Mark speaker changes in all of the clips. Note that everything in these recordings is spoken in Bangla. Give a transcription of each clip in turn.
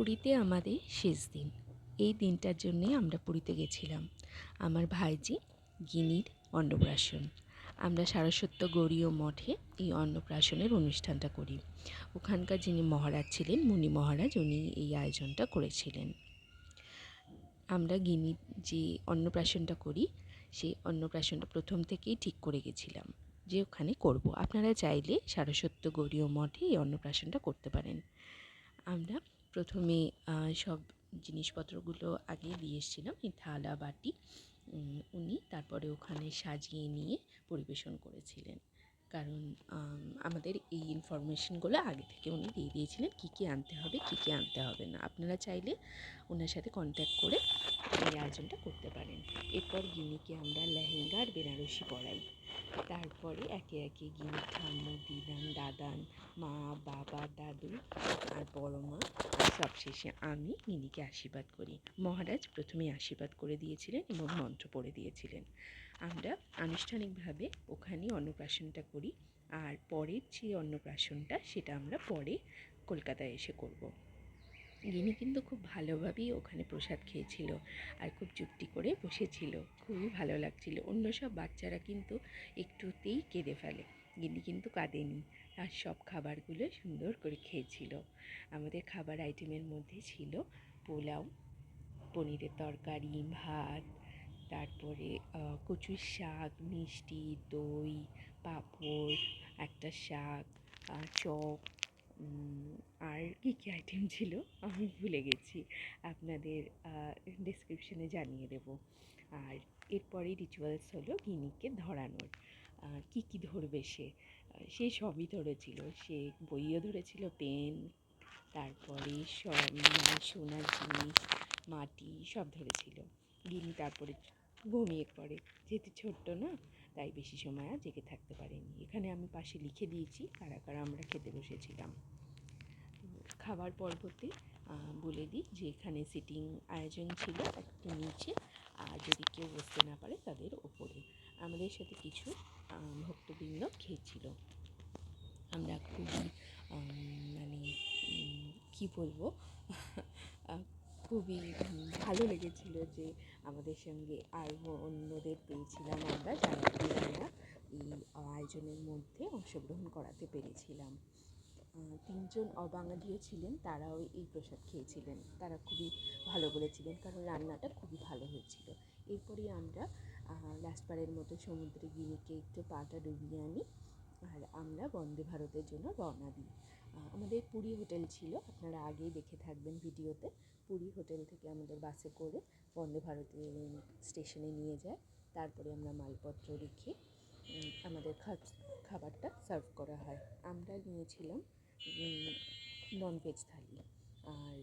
Speaker 1: পুরীতে আমাদের শেষ দিন। এই দিনটার জন্যে আমরা পুরীতে গেছিলাম। আমার ভাইজি গিনির অন্নপ্রাশন। আমরা সারস্বত্য গৌরীয় মঠে এই অন্নপ্রাশনের অনুষ্ঠানটা করি। ওখানকার যিনি মহারাজ ছিলেন, মুনি মহারাজ, উনি এই আয়োজনটা করেছিলেন। আমরা গিনি যে অন্নপ্রাশনটা করি, সেই অন্নপ্রাশনটা প্রথম থেকেই ঠিক করে গেছিলাম যে ওখানে করব। আপনারা চাইলে সারস্বত্য গৌরীয় মঠে এই অন্নপ্রাশনটা করতে পারেন। আমরা প্রথমে সব জিনিসপত্রগুলো আগে দিয়ে এসেছিলাম, এই থালা, বাটি উনি তারপরে ওখানে সাজিয়ে নিয়ে পরিবেশন করেছিলেন। কারণ আমাদের এই ইনফরমেশনগুলো আগে থেকে উনি দিয়ে দিয়েছিলেন, কী কী আনতে হবে, কী কী আনতে হবে না। আপনারা চাইলে ওনার সাথে কন্ট্যাক্ট করে এই আয়োজনটা করতে পারেন। এরপর গিনিকে আমরা লেহেঙ্গা আর বেনারসি পরাই। তারপরে একে একে গিনি ঠাম্মু, দিদান, দাদান, মা, বাবা, দাদু আর বড় মা সবশেষে আমি গিনিকে আশীর্বাদ করি। মহারাজ প্রথমে আশীর্বাদ করে দিয়েছিলেন এবং মন্ত্র পড়ে দিয়েছিলেন। আমরা আনুষ্ঠানিকভাবে ওখানেই অন্নপ্রাশনটা করি আর পরের যে অন্নপ্রাশনটা সেটা আমরা পরে কলকাতায় এসে করব। গিনি কিন্তু খুব ভালোভাবেই ওখানে প্রসাদ খেয়েছিল আর খুব চুপটি করে বসেছিল। খুবই ভালো লাগছিল। অন্য সব বাচ্চারা কিন্তু একটুতেই কেঁদে ফেলে। গিনি কিন্তু কাঁদেনি। আর সব খাবারগুলো সুন্দর করে খেয়েছিল। আমাদের খাবার আইটেমের মধ্যে ছিল পোলাও, পনিরের তরকারি, ভাত, তারপরে কচুর শাক, মিষ্টি, দই, পাঁপড়, একটা শাক চপ আর কী কী আইটেম ছিল? আমি ভুলে গেছি। আপনাদের ডিসক্রিপশনে জানিয়ে দেব। আর এরপরে রিচুয়ালস হলো গিনিকে ধরানোর। কী কী ধরবে সে? সে সবই ধরেছিল। সে বইও ধরেছিল, পেন, তারপরে সব সোনার জিনিস, মাটি সব ধরেছিল। গিনি তারপরে ঘুমিয়ে পড়ে। যেহেতু ছোট্ট না তাই বেশি সময় আর জেগে থাকতে পারেনি। এখানে আমি পাশে লিখে দিয়েছি, কারা কারা আমরা খেতে বসেছিলাম। খাবার পর্বতে বলে দিই যে এখানে সিটিং আয়োজন ছিল একটা নিচে, আর যদি কেউ বসতে না পারে তাদের ওপরে। আমাদের সাথে কিছু ভক্তবৃন্দ খেয়েছিল। আমরা খুবই মানে কী বলব? খুবই ভালো লেগেছিল যে আমাদের সঙ্গে আর অন্যদের পেয়েছিলাম আমরা, যারা আমরা এই আয়োজনের মধ্যে অংশগ্রহণ করাতে পেরেছিলাম। তিনজন অবাঙালিও ছিলেন, তারাও এই প্রসাদ খেয়েছিলেন। তারা খুবই ভালো বলেছিলেন, কারণ রান্নাটা খুবই ভালো হয়েছিল। এরপরে আমরা লাস্টবারের মতো সমুদ্রে গিয়ে একটু পাটা ডুবিয়ে আনি, আর আমরা বন্দে ভারতের জন্য রওনা দিই। আমাদের পুরী হোটেল ছিল। আপনারা আগেই দেখে থাকবেন ভিডিওতে। পুরী হোটেল থেকে আমাদের বাসে করে বন্দে ভারতে স্টেশনে নিয়ে যায়। তারপরে আমরা মালপত্র রেখে আমাদের খাবারটা সার্ভ করা হয়। আমরা নিয়েছিলাম ননভেজ থালি। আর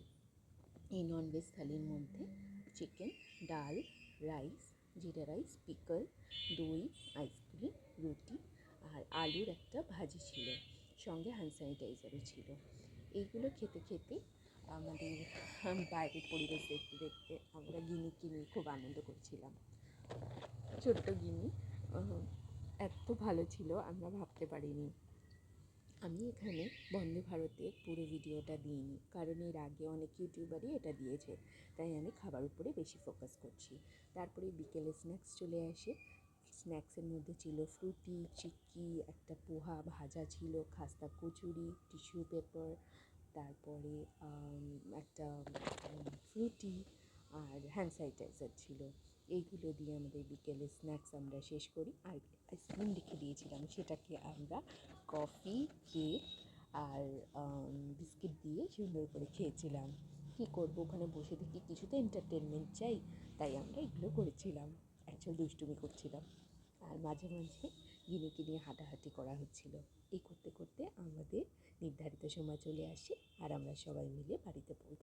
Speaker 1: এই ননভেজ থালির মধ্যে চিকেন ডাল রাইস জিরা রাইস পিকল দই আইসক্রিম রুটি আর আলুর একটা ভাজি ছিল। সঙ্গে হ্যান্ড স্যানিটাইজারও ছিল। এইগুলো খেতে খেতে আমাদের বাইরের পরিবেশ দেখতে দেখতে আমরা গিনিকে নিয়ে খুব আনন্দ করছিলাম। ছোট্ট গিনি এত ভালো ছিল, আমরা ভাবতে পারিনি। আমি এখানে বন্দে ভারতের পুরো ভিডিওটা দিইনি, কারণ এর আগে অনেক ইউটিউবারই এটা দিয়েছে। তাই আমি খাবার উপরে বেশি ফোকাস করছি। তারপরে বিকেলে স্ন্যাক্স চলে আসে। স্ন্যাক্সের মধ্যে ছিল ফ্রুটি, চিক্কি, একটা পোহা ভাজা ছিল, খাস্তা কচুরি, টিস্যু পেপার, তারপরে একটা ফ্রুটি আর হ্যান্ড স্যানিটাইজার ছিল। এইগুলো দিয়ে আমাদের বিকেলে স্ন্যাক্স আমরা শেষ করি। আর আইসক্রিম রেখে দিয়েছিলাম, সেটাকে আমরা কফি, কেক আর বিস্কিট দিয়ে সুন্দর করে খেয়েছিলাম। কী করব, ওখানে বসে থেকে কিছু তো এন্টারটেনমেন্ট চাই, তাই আমরা এগুলো করেছিলাম। অ্যাকচুয়াল দুষ্টুমি করছিলাম। আর মাঝে মাঝে গিনিকে নিয়ে হাঁটাহাঁটি করা হচ্ছিল। এই করতে করতে আমাদের নির্ধারিত সময় চলে আসে আর আমরা সবাই মিলে বাড়িতে পৌঁছ